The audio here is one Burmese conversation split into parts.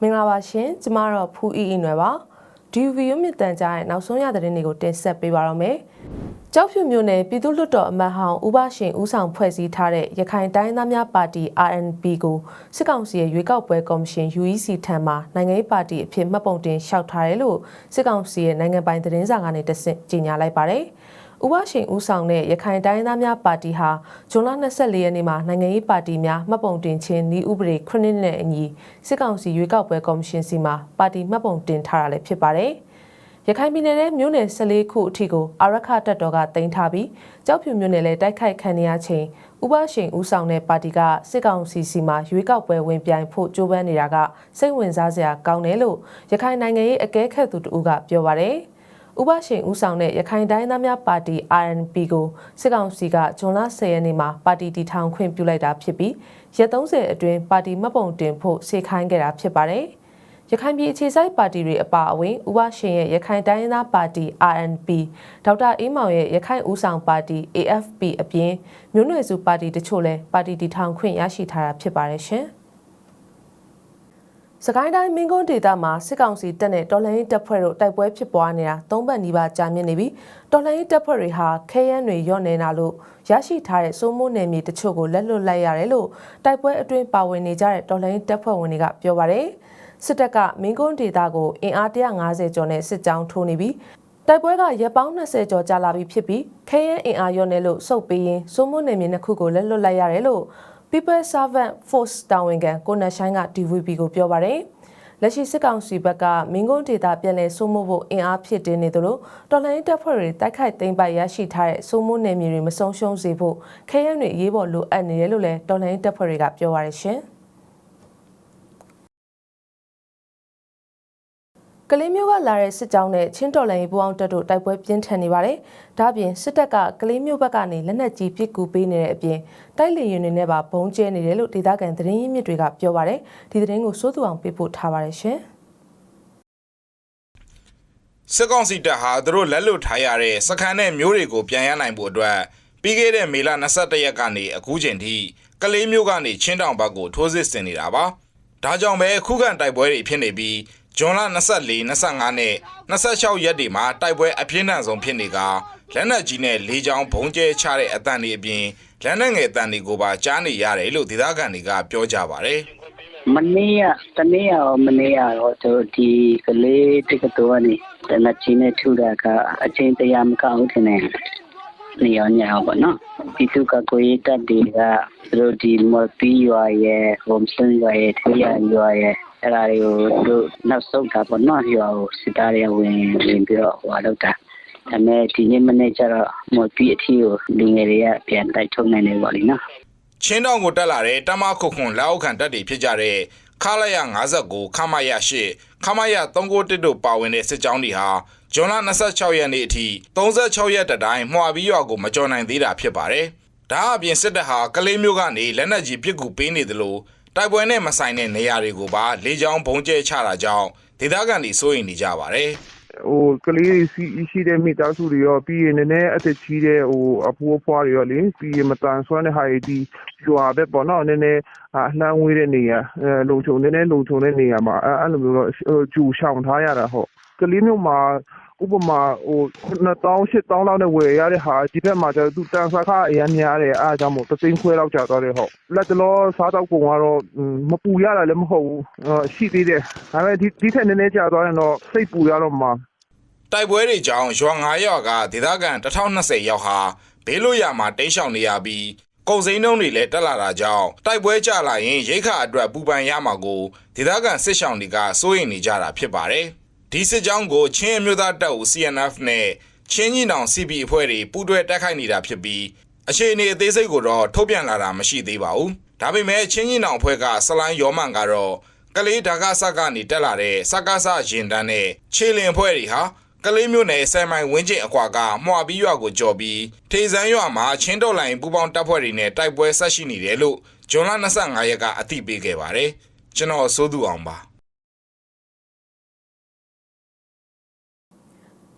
မင်္ဂလာပါရှင်ကျမတော့ဖူးအီအီနွယ်ပါဒီဗီယိုမြင့်တန်ကြားရဲ့နောက်ဆုံးရသတင်းတွေကိုတင်ဆက်ပေးပါတော့မယ်ကြောက်ဖြူမျိုးနယ်ပြည်သူ့လွှတ်တော်အမတ်ဟောင်းဦးဘရှင်ဦးဆောင်ဖွဲ့စည်းထားတဲ့ရခိုင်တိုင်းသားများပါတီ RNP ကိုစစ်ကောင်စီရဲ့ရွေးကောက်ပွဲကော်မရှင် UEC ထံမှနိုင်ငံရေးပါတီအဖြစ်မှတ်ပုံတင်လျှောက်ထားတယ်လို့စစ်ကောင်စီရဲ့နိုင်ငံပိုင်သတင်းစာကနေတဆင့်ကြေညာလိုက်ပါတယ်။ ဦးဝရှင်ဦးဆောင်တဲ့ရခိုင်တိုင်းသားများပါတီဟာဇွန်လ24ရက်နေ့မှာနိုင်ငံရေးပါတီများမှတ်ပုံတင်ခြင်းဤဥပဒေခုနှစ်နဲ့အညီစစ်ကောင်စီရွေးကောက်ပွဲကော်မရှင်စီမှပါတီမှတ်ပုံတင်ထားတာလည်းဖြစ်ပါတယ်။ရခိုင်ပြည်နယ်ရဲ့မြို့နယ်14ခုအထိကိုအာရခတပ်တော်ကတင်ထားပြီးကြောက်ဖြူမြို့နယ်လည်းတိုက်ခိုက်ခံရချိန်ဥပရှင်ဦးဆောင်တဲ့ပါတီကစစ်ကောင်စီစီမှာရွေးကောက်ပွဲဝင်ပြိုင်ဖို့ကြိုးပမ်းနေတာကစိတ်ဝင်စားစရာကောင်းတယ်လို့ရခိုင်နိုင်ငံရေးအကဲခတ်သူတို့ကပြောပါတယ်။ ဥပရှင်ဦးဆောင်တဲ့ရခိုင်တိုင်းသားများပါတီ RNP ကိုစစ်ကောင်စီကဇွန်လ10ရက်နေ့မှာပါတီတည်ထောင်ခွင့်ပြုလိုက်တာဖြစ်ပြီးရက်30အတွင်းပါတီမှတ်ပုံတင်ဖို့စေခိုင်းခဲ့တာဖြစ်ပါတယ်။ရခိုင်ပြည်အခြေစိုက်ပါတီတွေအပါအဝင်ဥပရှင်ရဲ့ရခိုင်တိုင်းရင်းသားပါတီ RNP ဒေါက်တာအေးမောင်ရဲ့ရခိုင်ဦးဆောင်ပါတီ AFP အပြင်မြို့နယ်စုပါတီတချို့လည်းပါတီတည်ထောင်ခွင့်ရရှိထားတာဖြစ်ပါတယ်ရှင်။ စကိုင်းတိုင်းမင်းကုန်းဒေသမှာစစ်ကောင်စီတပ်နဲ့တော်လှန်ရေးတပ်ဖွဲ့တို့တိုက်ပွဲဖြစ်ပွားနေတာသုံးပတ်နီးပါးကြာမြင့်နေပြီးတော်လှန်ရေးတပ်ဖွဲ့တွေဟာခဲယမ်းတွေရော့နေတာလို့ရရှိထားတဲ့စိုးမိုးနယ်မြေတချို့ကိုလက်လွတ်လိုက်ရတယ်လို့တိုက်ပွဲအတွင်းပါဝင်နေကြတဲ့တော်လှန်ရေးတပ်ဖွဲ့ဝင်တွေကပြောပါတယ်။စစ်တပ်ကမင်းကွန်းဒေသကိုအင်အား150ကျော်နဲ့စစ်ကြောင်းထိုးနေပြီးတိုက်ပွဲကရက်ပေါင်း20ကျော်ကြာလာပြီဖြစ်ပြီးခဲယမ်းအင်အားရောနေလို့စုပ်ပြီးရင်စိုးမိုးနယ်မြေနှစ်ခုကိုလက်လွတ်လိုက်ရတယ်လို့ People Servant Force တာဝန်ခံကိုနတ်ဆိုင်က DVB ကိုပြောပါတယ်လက်ရှိစစ်ကောင်စီဘက်ကမင်းကုန်းဒေတာပြန်လည်စိုးမိုးဖို့အင်အားဖြစ်တင်နေသလိုတော်လှန်ရေးတပ်ဖွဲ့တွေတိုက်ခိုက်သိမ်းပိုက်ရရှိထားတဲ့စိုးမိုးနယ်မြေတွေမဆုံးရှုံးစေဖို့ခဲယမ်းတွေအရေးပေါ်လိုအပ်နေတယ်လို့လည်းတော်လှန်ရေးတပ်ဖွဲ့တွေကပြောပါရရှင်။ ကလေးမျိုးကလာတဲ့စစ်ကြောင်းနဲ့ချင်းတော်လန်ရေးပူအောင်တပ်တို့တိုက်ပွဲပြင်းထန်နေပါတယ်။ဒါ့အပြင်စစ်တပ်ကကလေးမျိုးဘက်ကနေလက်နက်ကြီးပစ်ကူပေးနေတဲ့အပြင်တိုက်လေရင်တွေနဲ့ပါဘုံကျဲနေတယ်လို့ဒေသခံသတင်းရင်းမြစ်တွေကပြောပါတယ်။ဒီသတင်းကိုစိုးသူအောင်ပေးပို့ထားပါတယ်ရှင်။စစ်ကောင်စီတပ်ဟာသူတို့လက်လွတ်ထားရတဲ့စခန်းနဲ့မျိုးတွေကိုပြန်ရနိုင်ဖို့အတွက်ပြီးခဲ့တဲ့မေလ22ရက်ကနေအခုချိန်ထိကလေးမျိုးကနေချင်းတောင်ဘက်ကိုထိုးစစ်ဆင်နေတာပါ။ဒါကြောင့်ပဲခုခံတိုက်ပွဲတွေဖြစ်နေပြီး ဇွန်လ24 25နဲ့26ရက်တွေမှာတိုက်ပွဲအပြင်းထန်ဆုံးဖြစ်နေကလက်နက်ကြီးနဲ့လေကြောင်းဘုံကျဲချတဲ့အတန်တွေအပြင်လက်နက်ငယ်အတန်တွေကိုပါကြားနေရတယ်လို့ဒေသခံတွေကပြောကြပါတယ်မနေ့ကတနေ့ရောမနေ့ရောတို့ဒီကလေးတက္ကသိုလ်ကနေတနက်ချင်းနဲ့ထူတာကအချင်းတရားမကောင်းထင်တယ် နေရညာပေါ့နော်ဒီသူကကိုရတက်တွေကတို့ဒီမော်ပီရွာရဲ့ဟ ோம் စန်ရွာရဲ့ထေးရရွာရဲ့အဲ့ဒါတွေကိုတို့နောက်ဆုံးတာပေါ့နော်ရွာကိုစစ်သားတွေဝင်ဝင်ပြီးတော့ဟိုလောက်တာဒါပေမဲ့ဒီနေ့မနေ့ကျတော့မော်ပီအထီကိုလူငယ်တွေကပြန်တိုက်ထုတ်နိုင်နေပါလိမ့်နော်ချင်းတောင်ကိုတက်လာတဲ့တမခုခွန်လက်အောက်ခံတပ်တွေဖြစ်ကြတဲ့ခလာရ59ခမရ8ခမရ391တို့ပါဝင်တဲ့စစ်ကြောင်းတွေဟာ ဇွန်လ26ရက်နေ့အထိ36ရက်တတိုင်းမှွာပြီးရွာကိုမကြော်နိုင်သေးတာဖြစ်ပါတယ်။ဒါအပြင်စစ်တပ်ဟာကလေးမျိုးကနေလက်နက်ကြီးပစ်ကူပေးနေသလိုတိုက်ပွဲနဲ့မဆိုင်တဲ့နေရာတွေကိုပါလေကြောင်းဘုံကျဲချတာကြောင့်ဒေသခံတွေစိုးရိမ်နေကြပါတယ်ဟိုကလေးစီရှိတဲ့မိသားစုတွေရောပြီးရင်လည်းအသက်ကြီးတဲ့ဟိုအဖိုးအဖွားတွေရောလေပြီးရင်မတန်ဆွမ်းတဲ့ဟာဒီကျွာပဲပေါ့နော်နည်းနည်းအနှမ်းဝေးတဲ့နေရာအဲလုံချုံနည်းနည်းလုံချုံတဲ့နေရာမှာအဲအဲ့လိုမျိုးတော့ကျူရှောင်ထားရတာဟုတ် ကလေးမျိုးမှာဥပမာဟို9000 8000လောက်နဲ့ဝယ်ရတဲ့ဟာဒီဘက်မှာကျတော့သူတန်ဆာခအရင်များတယ်အားကြောင့်မို့သသိန်းခွဲလောက်ကျသွားတယ်ဟုတ်လက်တလောစားတော့ကုန်ကတော့မပူရတာလည်းမဟုတ်ဘူးရှိသေးတယ်ဒါပေမဲ့ဒီဒီထက်နည်းနည်းကျသွားရင်တော့စိတ်ပူရတော့မှာတိုက်ပွဲတွေကြောင့်ရွာ9ရွာကဒေသခံ1020ရောက်ဟာဘေးလွတ်ရာမှာတိမ်းရှောင်နေရပြီးကုန်စိမ်းနှုန်းတွေလည်းတက်လာတာကြောင့်တိုက်ပွဲကြလာရင်ရိခါအတွက်ပူပန်ရမှာကိုဒေသခံစစ်ရှောင်တွေကစိုးရိမ်နေကြတာဖြစ်ပါတယ်။ ဒီစစ်ကြောင်းကိုချင်းအမျိုးသားတပ်ဦး CNF နဲ့ချင်းကြီးနောင် CB အဖွဲ့တွေပူးတွဲတိုက်ခိုက်နေတာဖြစ်ပြီးအခြေအနေအသေးစိတ်ကိုတော့ထုတ်ပြန်လာတာမရှိသေးပါဘူး။ဒါပေမဲ့ချင်းကြီးနောင်အဖွဲ့ကဆလိုင်းရောမန်ကတော့ကလေးဒါကဆကနေတက်လာတဲ့စကားဆရင်တန်းနဲ့ခြေလင်အဖွဲ့တွေဟာကလေးမျိုးနယ်ဆယ်မိုင်ဝင်းကျင်အကွာကမှွာပြီးရွာကိုကြော်ပြီးထေစန်းရွာမှာချင်းတော်လိုင်ပူပေါင်းတပ်ဖွဲ့တွေနဲ့တိုက်ပွဲဆက်ရှိနေတယ်လို့ဂျွန်လ25ရက်က အသိပေးခဲ့ပါတယ်။ကျွန်တော်စိုးသူအောင်ပါ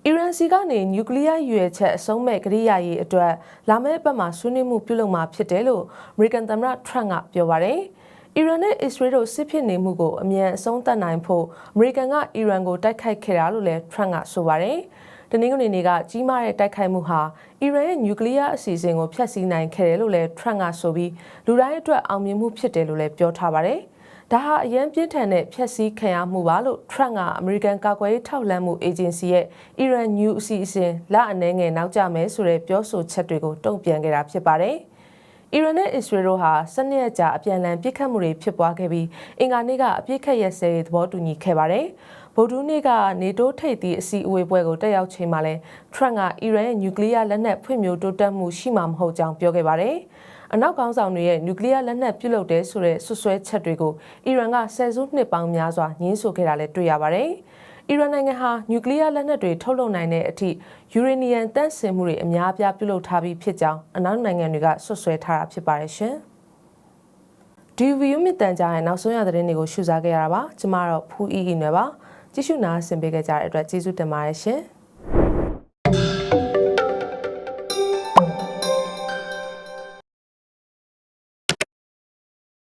အီရန် န်စီကနေနျူကလ িয়ারရွေချက်အဆုံးမဲ့ကရိယာရေးအတွက်လာမယ့်အပတ်မှာဆွေးနွေးမှုပြုလုပ်မှာဖြစ်တယ်လို့အမေရိကန်သမ္မတထရန့်ကပြောပါတယ်။အီရန်နဲ့အစ္စရေးတို့စစ်ဖြစ်နေမှုကိုအမြန်အဆုံးသတ်နိုင်ဖို့အမေရိကန်ကအီရန်ကိုတိုက်ခိုက်ခဲ့တာလို့လည်းထရန့်ကဆိုပါတယ်။တနင်္ဂနွေနေ့ကကြီးမားတဲ့တိုက်ခိုက်မှုဟာအီရန်ရဲ့နျူကလ িয়ারအစီအစဉ်ကိုဖျက်ဆီးနိုင်ခဲ့တယ်လို့လည်းထရန့်ကဆိုပြီးလူတိုင်းအတွက်အောင်မြင်မှုဖြစ်တယ်လို့လည်းပြောထားပါတယ်။ ဒါဟာအရန်ပြင်းထန်တဲ့ဖျက်ဆီးခံရမှုပါလို့ Trump ကအမေရိကန်ကာကွယ်ရေးထောက်လှမ်းမှုအေဂျင်စီရဲ့ Iran New အစီအစဉ်လအနေငယ်နောက်ကျမယ်ဆိုတဲ့ပြောဆိုချက်တွေကိုတုံ့ပြန်ခဲ့တာဖြစ်ပါတယ်။ Iran နဲ့ Israel တို့ဟာစနစ်အကြာအပြန်အလှန်ပြစ်ခတ်မှုတွေဖြစ်ပွားခဲ့ပြီးအင်္ဂါနေ့ကအပြစ်ခတ်ရက်စဲရေးသဘောတူညီခဲ့ပါတယ်။ဗုဒ္ဓနေ့ကနေတိုးထိပ်သီးအစည်းအဝေးပွဲကိုတက်ရောက်ချိန်မှာလဲ Trump ကအီရန်ရဲ့နျူကလ িয়ার လက်နက်ဖွံ့ဖြိုးတိုးတက်မှုရှိမှာမဟုတ်ကြောင်းပြောခဲ့ပါတယ်။ အနောက်ကောင်းဆောင်တွေရဲ့နျူကလ িয়ার လက်နက်ပြုလုပ်တဲ့ဆိုတဲ့ဆွဆွဲချက်တွေကိုအီရန်ကဆယ်စုနှစ်ပေါင်းများစွာညှင်းဆိုခဲ့တာလည်းတွေ့ရပါတယ်။အီရန်နိုင်ငံဟာနျူကလ িয়ার လက်နက်တွေထုတ်လုပ်နိုင်တဲ့အထိယူရေနီယံတန့်စင်မှုတွေအများအပြားပြုလုပ်ထားပြီးဖြစ်ကြောင်းအနောက်နိုင်ငံတွေကဆွဆွဲထားတာဖြစ်ပါတယ်ရှင်။ DVU မြင့်တန်ကြားရဲ့နောက်ဆုံးရသတင်းတွေကိုရှုစားခဲ့ရတာပါ။ကျမတော့ဖူးအီအီနွယ်ပါ။ကြည့်ရှုနားဆင်ပေးကြတဲ့အတွက်ကျေးဇူးတင်ပါတယ်ရှင်။